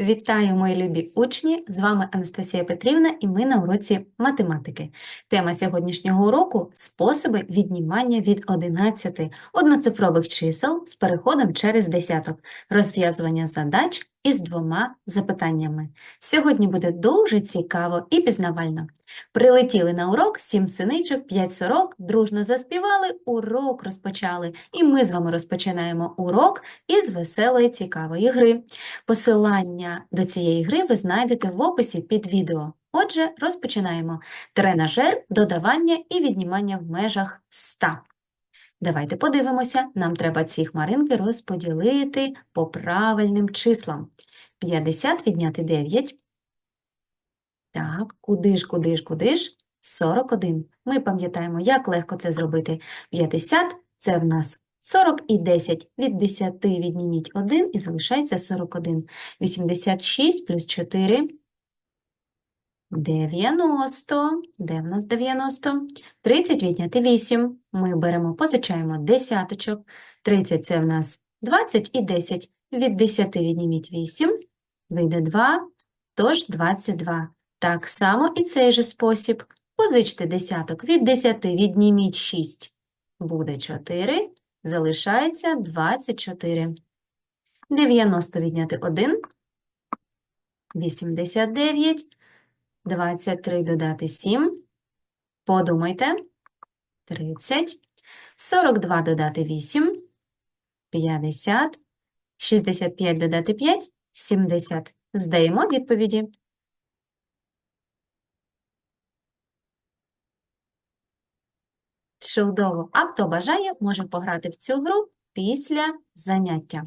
Вітаю, мої любі учні! З вами Анастасія Петрівна і ми на уроці математики. Тема сьогоднішнього уроку – способи віднімання від 11 одноцифрових чисел з переходом через десяток, розв'язування задач із двома запитаннями. Сьогодні буде дуже цікаво і пізнавально. Прилетіли на урок сім синичок, п'ять сорок, дружно заспівали, урок розпочали. І ми з вами розпочинаємо урок із веселої цікавої гри. Посилання до цієї гри ви знайдете в описі під відео. Отже, розпочинаємо. Тренажер, додавання і віднімання в межах 100. Давайте подивимося, нам треба ці хмаринки розподілити по правильним числам. 50 відняти 9. Так, куди ж, куди ж, куди ж? 41. Ми пам'ятаємо, як легко це зробити. 50 – це в нас 40 і 10. Від 10 відніміть 1 і залишається 41. 86 плюс 4 – 90. Де в нас 90? 30 відняти 8. Ми беремо, позичаємо десяточок. 30 – це в нас 20 і 10. Від 10 відніміть 8. Вийде 2, тож 22. Так само і цей же спосіб. Позичте десяток. Від 10 відніміть 6. Буде 4. Залишається 24. 90 відняти 1. 89. 23 додати 7. Подумайте. 30. 42 додати 8. 50. 65 додати 5. 70. Здаємо відповіді. Чудово. А хто бажає, може пограти в цю гру після заняття.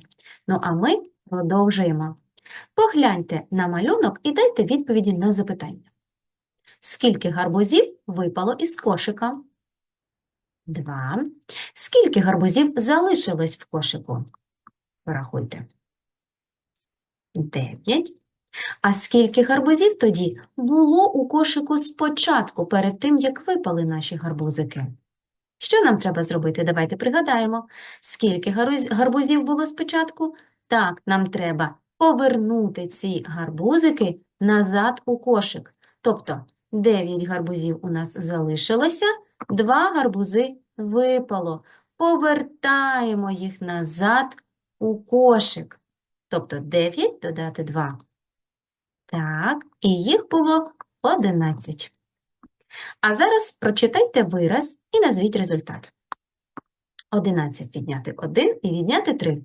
Ну, а ми продовжуємо. Погляньте на малюнок і дайте відповіді на запитання. Скільки гарбузів випало із кошика? Два. Скільки гарбузів залишилось в кошику? Порахуйте. Дев'ять. А скільки гарбузів тоді було у кошику спочатку, перед тим, як випали наші гарбузики? Що нам треба зробити? Давайте пригадаємо. Скільки гарбузів було спочатку? Так, нам треба повернути ці гарбузики назад у кошик. Тобто 9 гарбузів у нас залишилося, 2 гарбузи випало. Повертаємо їх назад у кошик. Тобто 9 додати 2. Так, і їх було 11. А зараз прочитайте вираз і назвіть результат. 11 відняти 1 і відняти 3.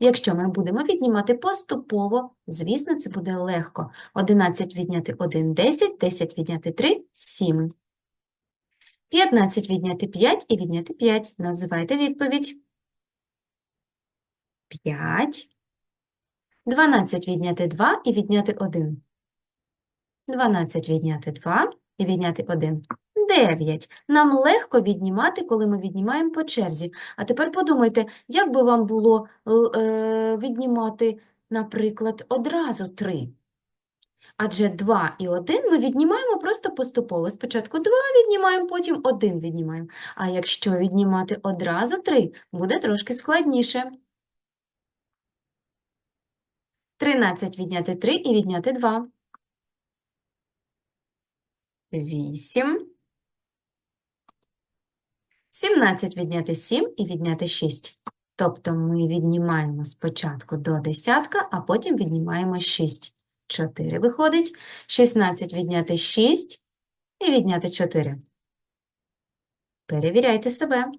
Якщо ми будемо віднімати поступово, звісно, це буде легко. 11 відняти 1 – 10, 10 відняти 3 – 7. 15 відняти 5 і відняти 5. Називайте відповідь. 5. 12 відняти 2 і відняти 1. 12 відняти 2 і відняти 1. 9. Нам легко віднімати, коли ми віднімаємо по черзі. А тепер подумайте, як би вам було е, віднімати, наприклад, одразу 3? Адже 2 і 1 ми віднімаємо просто поступово. Спочатку 2 віднімаємо, потім 1 віднімаємо. А якщо віднімати одразу 3, буде трошки складніше. 13 відняти 3 і відняти 2. 8. 17 відняти 7 і відняти 6. Тобто ми віднімаємо спочатку до десятка, а потім віднімаємо 6. 4 виходить. 16 відняти 6 і відняти 4. Перевіряйте себе.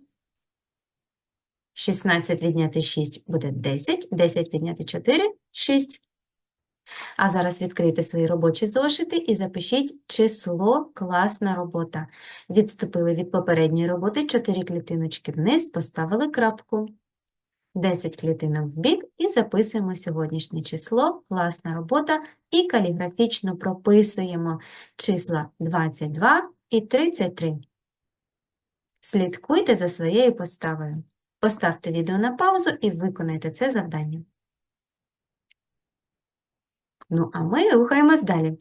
16 відняти 6 буде 10, 10 відняти 4 – 6. А зараз відкрийте свої робочі зошити і запишіть число «класна робота». Відступили від попередньої роботи 4 клітиночки вниз, поставили крапку. 10 клітинок вбік і записуємо сьогоднішнє число «класна робота» і каліграфічно прописуємо числа 22 і 33. Слідкуйте за своєю поставою. Поставте відео на паузу і виконайте це завдання. Ну, а ми рухаємось далі.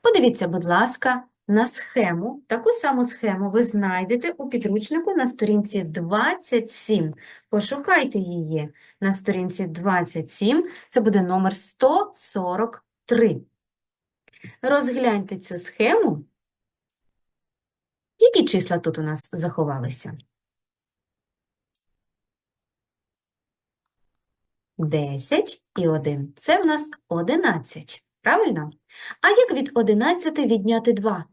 Подивіться, будь ласка, на схему. Таку саму схему ви знайдете у підручнику на сторінці 27. Пошукайте її на сторінці 27. Це буде номер 143. Розгляньте цю схему. Які числа тут у нас заховалися? 10 і 1. Це в нас 11. Правильно? А як від 11 відняти 2?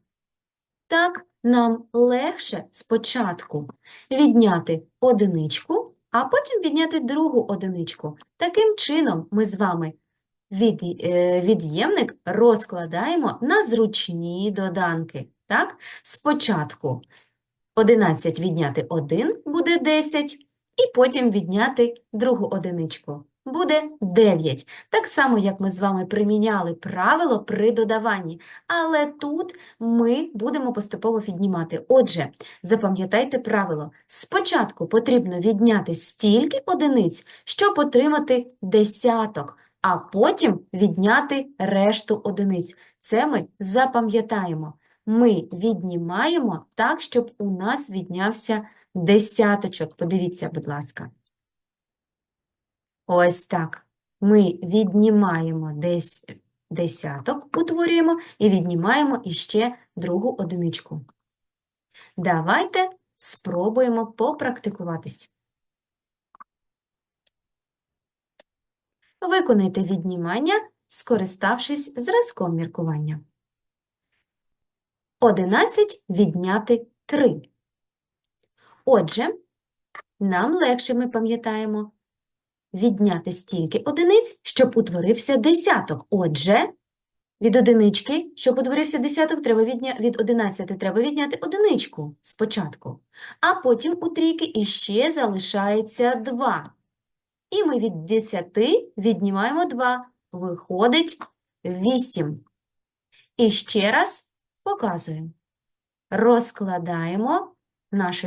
Так, нам легше спочатку відняти одиничку, а потім відняти другу одиничку. Таким чином ми з вами від, е, від'ємник розкладаємо на зручні доданки. Так? Спочатку 11 відняти 1 буде 10, і потім відняти другу одиничку. Буде 9. Так само, як ми з вами приміняли правило при додаванні. Але тут ми будемо поступово віднімати. Отже, запам'ятайте правило. Спочатку потрібно відняти стільки одиниць, щоб отримати десяток, а потім відняти решту одиниць. Це ми запам'ятаємо. Ми віднімаємо так, щоб у нас віднявся десяточок. Подивіться, будь ласка. Ось так. Ми віднімаємо десь десяток, утворюємо і віднімаємо іще другу одиничку. Давайте спробуємо попрактикуватись. Виконайте віднімання, скориставшись зразком міркування. 11 відняти 3. Отже, нам легше, ми пам'ятаємо, відняти стільки одиниць, щоб утворився десяток. Отже, від одинички, щоб утворився десяток, треба відня... від 11 треба відняти одиничку спочатку. А потім у трійки іще залишається 2. І ми від 10 віднімаємо 2. Виходить 8. І ще раз показую. Розкладаємо наш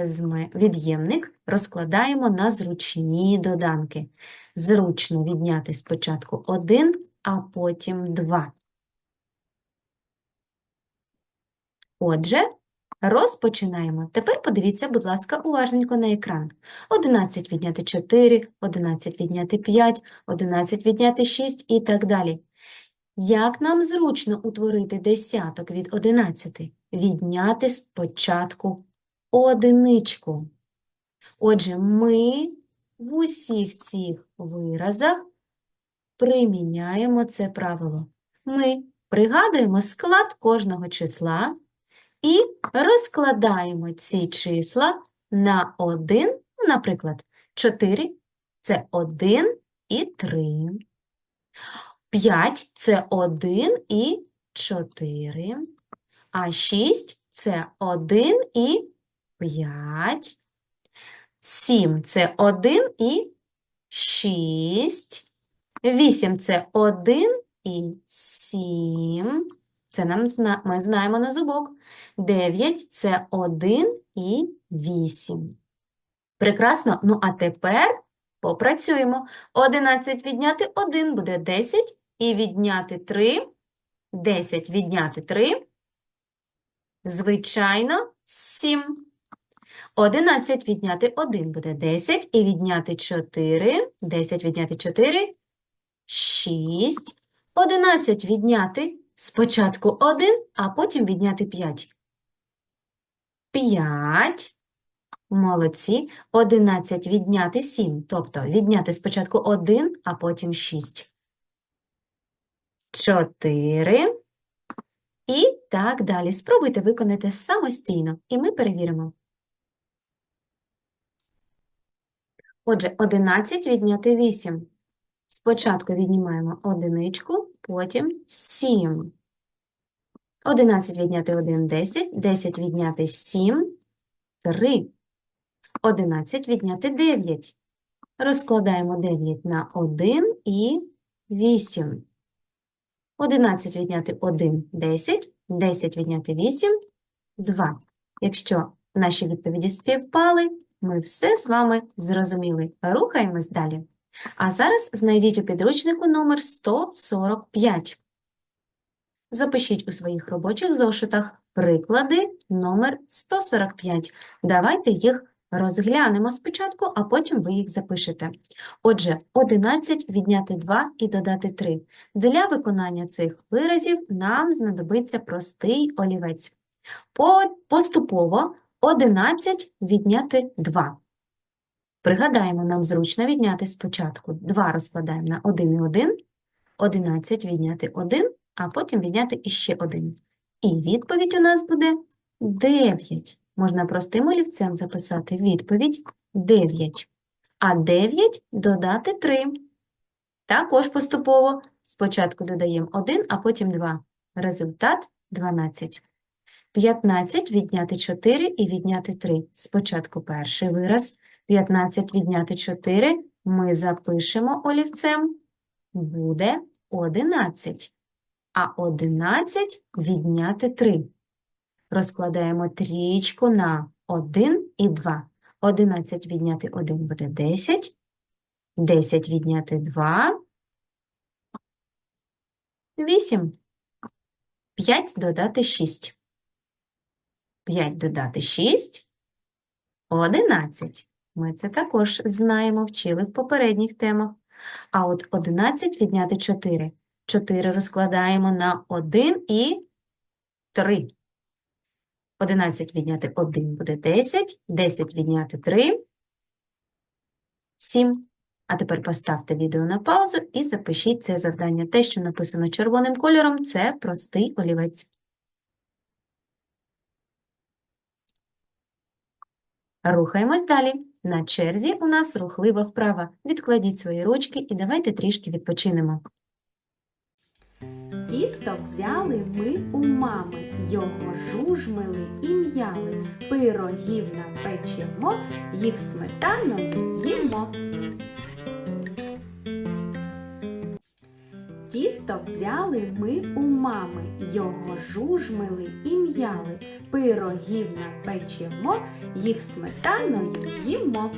від'ємник, розкладаємо на зручні доданки. Зручно відняти спочатку 1, а потім 2. Отже, розпочинаємо. Тепер подивіться, будь ласка, уважненько на екран. 11 відняти 4, 11 відняти 5, 11 відняти 6 і так далі. Як нам зручно утворити десяток від 11? Відняти спочатку одиничку. Отже, ми в усіх цих виразах приміняємо це правило. Ми пригадуємо склад кожного числа і розкладаємо ці числа на 1, ну, наприклад, 4 – це 1 і 3. 5 – це 1 і 4. А 6 – це 1 і 5. 7 – це 1 і 6. 8 – це 1 і 7. Це нам ми знаємо на зубок. 9 – це 1 і 8. Прекрасно. Ну, а тепер попрацюємо. 11 відняти 1 буде 10. І відняти 3. 10 відняти 3. Звичайно, 7. 11 відняти 1 буде 10. І відняти 4. 10 відняти 4. 6. 11 відняти спочатку 1, а потім відняти 5. 5. Молодці. 11 відняти 7. Тобто відняти спочатку 1, а потім 6. 4. І так далі. Спробуйте виконати самостійно, і ми перевіримо. Отже, 11 відняти 8. Спочатку віднімаємо одиничку, потім 7. 11 відняти 1 – 10, 10 відняти 7 – 3. 11 відняти 9. Розкладаємо 9 на 1 і 8. 11 відняти 1 – 10, 10 відняти 8 – 2. Якщо наші відповіді співпали, ми все з вами зрозуміли. Рухаємось далі. А зараз знайдіть у підручнику номер 145. Запишіть у своїх робочих зошитах Приклади номер 145. Давайте їх розглянемо спочатку, а потім ви їх запишете. Отже, 11 відняти 2 і додати 3. Для виконання цих виразів нам знадобиться простий олівець. Поступово 11 відняти 2. Пригадаємо, нам зручно відняти спочатку 2 розкладаємо на 1 і 1, 11 відняти 1, а потім відняти іще 1. І відповідь у нас буде 9. Можна простим олівцем записати відповідь 9. А 9 додати 3. Також поступово спочатку додаємо 1, а потім 2. Результат 12. 15 відняти 4 і відняти 3. Спочатку перший вираз. 15 відняти 4 ми запишемо олівцем. Буде 11. А 11 відняти 3. Розкладаємо трієчку на 1 і 2. 11 відняти 1 буде 10. 10 відняти 2. 8. 5 додати 6. 5 додати 6. 11. Ми це також знаємо, вчили в попередніх темах. А от 11 відняти 4. 4 розкладаємо на 1 і 3. 11 відняти 1 буде 10, 10 відняти 3 – 7. А тепер поставте відео на паузу і запишіть це завдання. Те, що написано червоним кольором, це простий олівець. Рухаємось далі. На черзі у нас рухлива вправа. Відкладіть свої ручки і давайте трішки відпочинемо. Тісто взяли ми у мами, його жужмили і м'яли, пирогів напечемо, їх сметаною з'їмо. Тісто взяли ми у мами, його жужмили і м'яли, пирогів напечемо, їх сметаною з'їмо.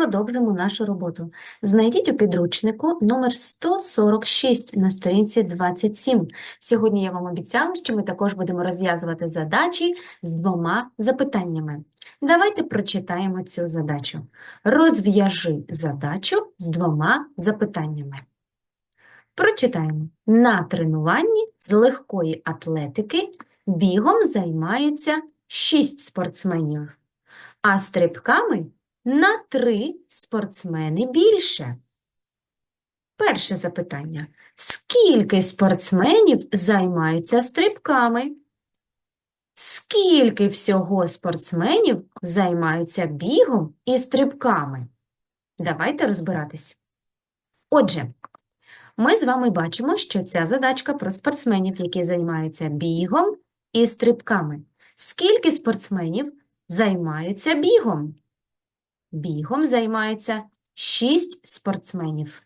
Продовжимо нашу роботу. Знайдіть у підручнику номер 146 на сторінці 27. Сьогодні я вам обіцяла, що ми також будемо розв'язувати задачі з двома запитаннями. Давайте прочитаємо цю задачу. Розв'яжи задачу з двома запитаннями. Прочитаємо. На тренуванні з легкої атлетики бігом займаються 6 спортсменів, а стрибками на три спортсмени більше. Перше запитання. Скільки спортсменів займаються стрибками? Скільки всього спортсменів займаються бігом і стрибками? Давайте розбиратись. Отже, ми з вами бачимо, що ця задачка про спортсменів, які займаються бігом і стрибками. Скільки спортсменів займаються бігом? Бігом займаються 6 спортсменів.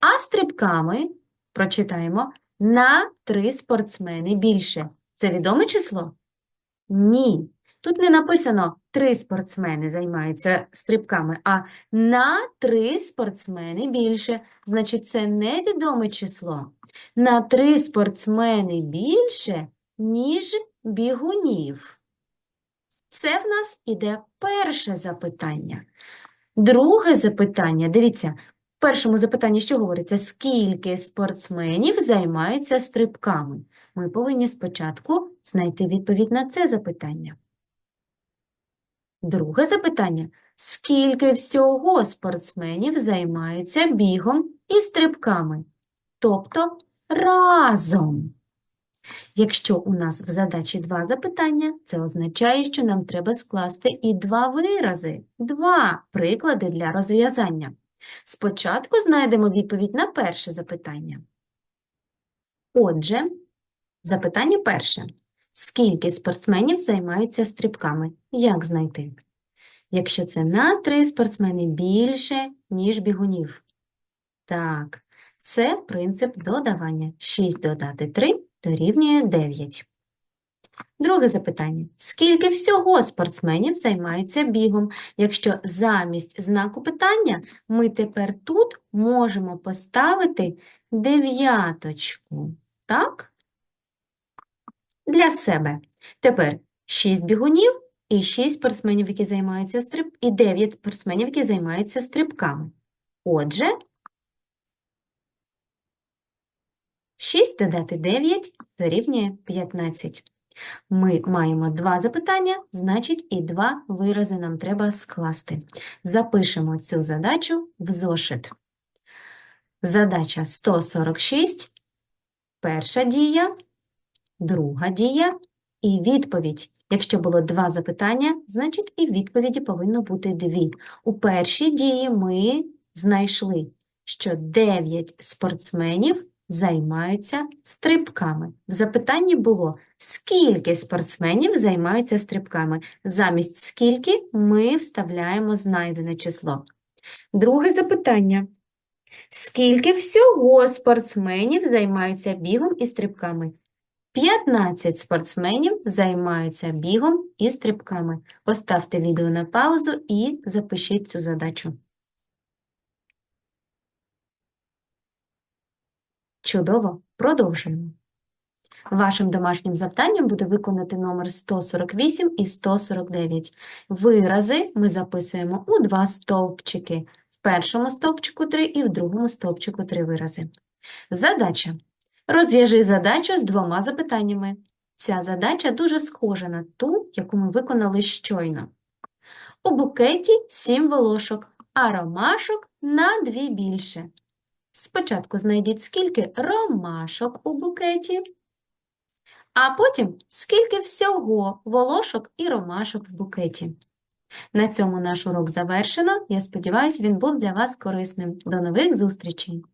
А стрибками прочитаємо на 3 спортсмени більше. Це відоме число? Ні. Тут не написано 3 спортсмени займаються стрибками, а на 3 спортсмени більше. Значить, це невідоме число. На 3 спортсмени більше, ніж бігунів. Це в нас іде перше запитання. Друге запитання, дивіться, в першому запитанні що говориться? Скільки спортсменів займаються стрибками? Ми повинні спочатку знайти відповідь на це запитання. Друге запитання. Скільки всього спортсменів займаються бігом і стрибками? Тобто разом. Якщо у нас в задачі два запитання, це означає, що нам треба скласти і два вирази, два приклади для розв'язання. Спочатку знайдемо відповідь на перше запитання. Отже, запитання перше. Скільки спортсменів займаються стрибками? Як знайти? Якщо це на три спортсмени більше, ніж бігунів. Так, це принцип додавання. 6 додати 3 дорівнює 9. Друге запитання. Скільки всього спортсменів займаються бігом? Якщо замість знаку питання ми тепер тут можемо поставити дев'яточку. так? Для себе. Тепер 6 бігунів і 6 спортсменів, які займаються стриб... і 9 спортсменів, які займаються стрибками. Отже, 6 додати 9 дорівнює 15. Ми маємо два запитання, значить і два вирази нам треба скласти. Запишемо цю задачу в зошит. Задача 146, перша дія, друга дія і відповідь. Якщо було два запитання, значить і відповіді повинно бути дві. У першій дії ми знайшли, що 9 спортсменів займаються стрибками. В запитанні було, скільки спортсменів займаються стрибками. Замість скільки ми вставляємо знайдене число. Друге запитання. Скільки всього спортсменів займаються бігом і стрибками? 15 спортсменів займаються бігом і стрибками. Поставте відео на паузу і запишіть цю задачу. Чудово, продовжуємо. Вашим домашнім завданням буде виконати номер 148 і 149. Вирази ми записуємо у два стовпчики. В першому стовпчику 3 і в другому стовпчику 3 вирази. Задача. Розв'яжи задачу з двома запитаннями. Ця задача дуже схожа на ту, яку ми виконали щойно. У букеті 7 волошок, а ромашок на 2 більше. Спочатку знайдіть, скільки ромашок у букеті, а потім скільки всього волошок і ромашок в букеті. На цьому наш урок завершено. Я сподіваюся, він був для вас корисним. До нових зустрічей!